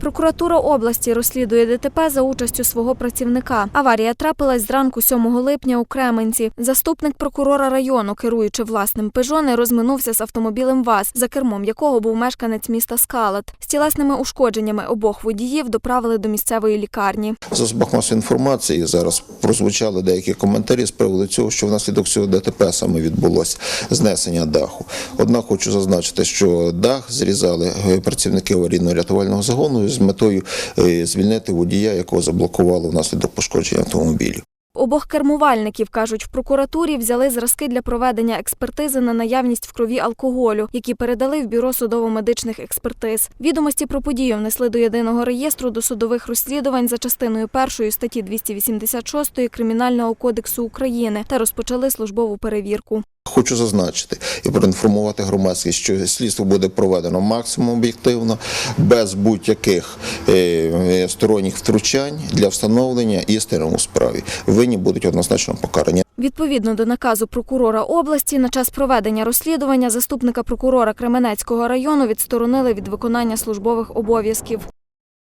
Прокуратура області розслідує ДТП за участю свого працівника. Аварія трапилась зранку 7 липня у Кременці. Заступник прокурора району, керуючи власним «Пежо», розминувся з автомобілем ВАЗ, за кермом якого був мешканець міста Скалат. З тілесними ушкодженнями обох водіїв доправили до місцевої лікарні. В засобах інформації зараз прозвучали деякі коментарі з приводу цього, що внаслідок цього ДТП саме відбулося знесення даху. Однак хочу зазначити, що дах зрізали працівники аварійно-рятувального загону з метою е, звільнити водія, якого заблокувало внаслідок пошкодження автомобілів. Обох кермувальників, кажуть, в прокуратурі взяли зразки для проведення експертизи на наявність в крові алкоголю, які передали в бюро судово-медичних експертиз. Відомості про подію внесли до єдиного реєстру досудових розслідувань за частиною першої статті 286 Кримінального кодексу України та розпочали службову перевірку. Хочу зазначити і проінформувати громадськість, що слідство буде проведено максимум об'єктивно, без будь-яких е, е, сторонніх втручань для встановлення істини у справі. Винні будуть однозначно покарані. Відповідно до наказу прокурора області, на час проведення розслідування заступника прокурора Кременецького району відсторонили від виконання службових обов'язків.